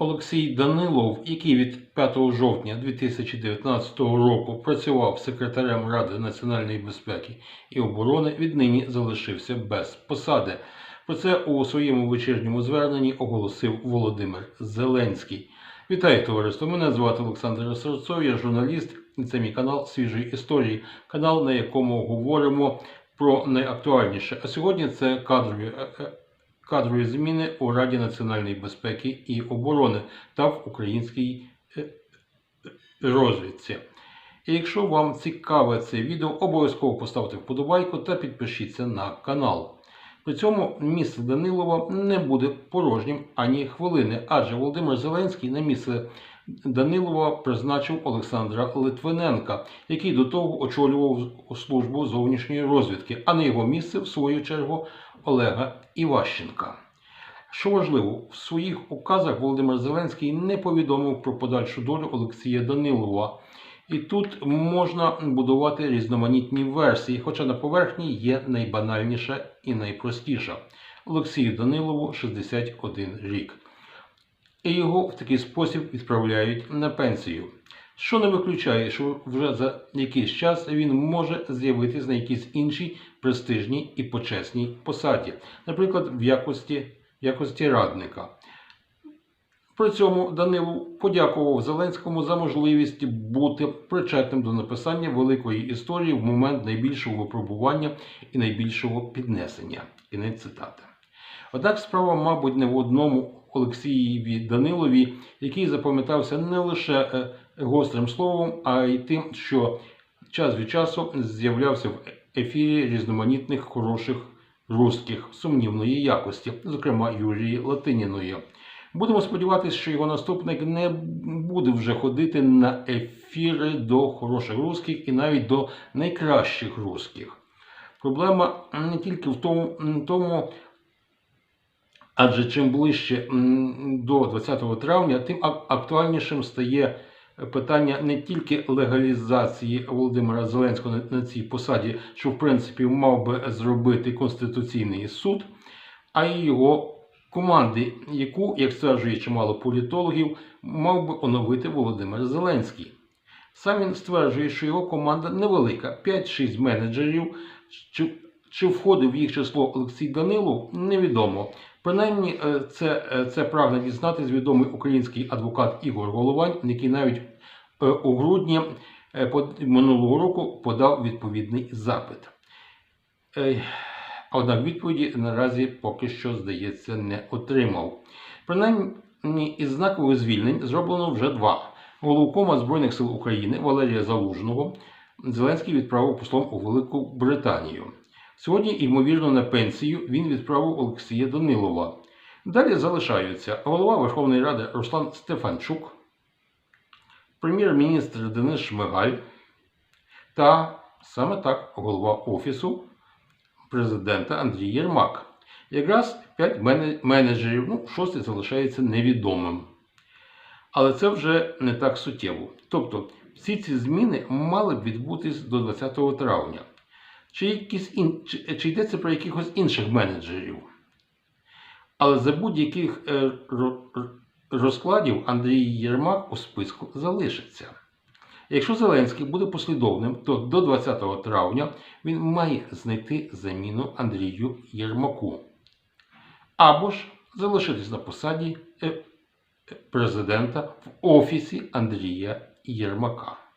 Олексій Данилов, який від 5 жовтня 2019 року працював секретарем Ради національної безпеки і оборони, віднині залишився без посади. Про це у своєму вечірньому зверненні оголосив Володимир Зеленський. Вітаю товариство! Мене звати Олександр Серцов, я журналіст, і це мій канал Свіжої історії, канал, на якому говоримо про найактуальніше. А сьогодні це кадрові е, е, кадрові зміни у Раді національної безпеки і оборони та в українській е, е, розвідці. І якщо вам цікаве це відео, обов'язково поставте вподобайку та підпишіться на канал. При цьому місце Данилова не буде порожнім ані хвилини, адже Володимир Зеленський на місце Данилова призначив Олександра Литвиненка, який до того очолював службу зовнішньої розвідки, а на його місце, в свою чергу, Олега Іващенка. Що важливо, в своїх указах Володимир Зеленський не повідомив про подальшу долю Олексія Данилова. І тут можна будувати різноманітні версії, хоча на поверхні є найбанальніша і найпростіша. Олексію Данилову 61 рік. І його в такий спосіб відправляють на пенсію. Що не виключає, що вже за якийсь час він може з'явитись на якійсь іншій престижній і почесній посаді, наприклад, в якості, в якості радника. При цьому Данилов подякував Зеленському за можливість бути причетним до написання великої історії в момент найбільшого випробування і найбільшого піднесення. Кінець цитати. Однак справа, мабуть, не в одному Олексієві Данилові, який запам'ятався не лише е, гострим словом, а й тим, що час від часу з'являвся в ефірі різноманітних хороших русських сумнівної якості, зокрема Юрії Латиніної. Будемо сподіватися, що його наступник не буде вже ходити на ефіри до хороших русських і навіть до найкращих русських. Проблема не тільки в тому, тому адже чим ближче до 20 травня, тим актуальнішим стає питання не тільки легалізації Володимира Зеленського на цій посаді, що в принципі мав би зробити Конституційний суд, а й його команди, яку, як стверджує чимало політологів, мав би оновити Володимир Зеленський. Сам він стверджує, що його команда невелика, 5-6 менеджерів. Чи, входив в їх число Олексій Данилов, невідомо. Принаймні, е, це е, це прагне дізнатись відомий український адвокат Ігор Головань, який навіть е, у грудні минулого року подав відповідний запит. Однак відповіді наразі поки що, здається, не отримав. Принаймні, із знакових звільнень зроблено вже два. Головкома Збройних сил України Валерія Залужного Зеленський відправив послом у Велику Британію. Сьогодні, ймовірно, на пенсію він відправив Олексія Данилова. Далі залишаються голова Верховної Ради Руслан Стефанчук, прем'єр-міністр Денис Шмигаль та саме так голова Офісу президента Андрій Єрмак. Якраз 5 менеджерів, ну, шостий залишається невідомим. Але це вже не так суттєво. Тобто, всі ці зміни мали б відбутись до 20 травня. Чи, якісь ін... чи, чи йдеться про якихось інших менеджерів? Але за будь-яких е, розкладів Андрій Єрмак у списку залишиться. Якщо Зеленський буде послідовним, то до 20 травня він має знайти заміну Андрію Єрмаку. Або ж залишитись на посаді е, президента в офісі Андрія Єрмака.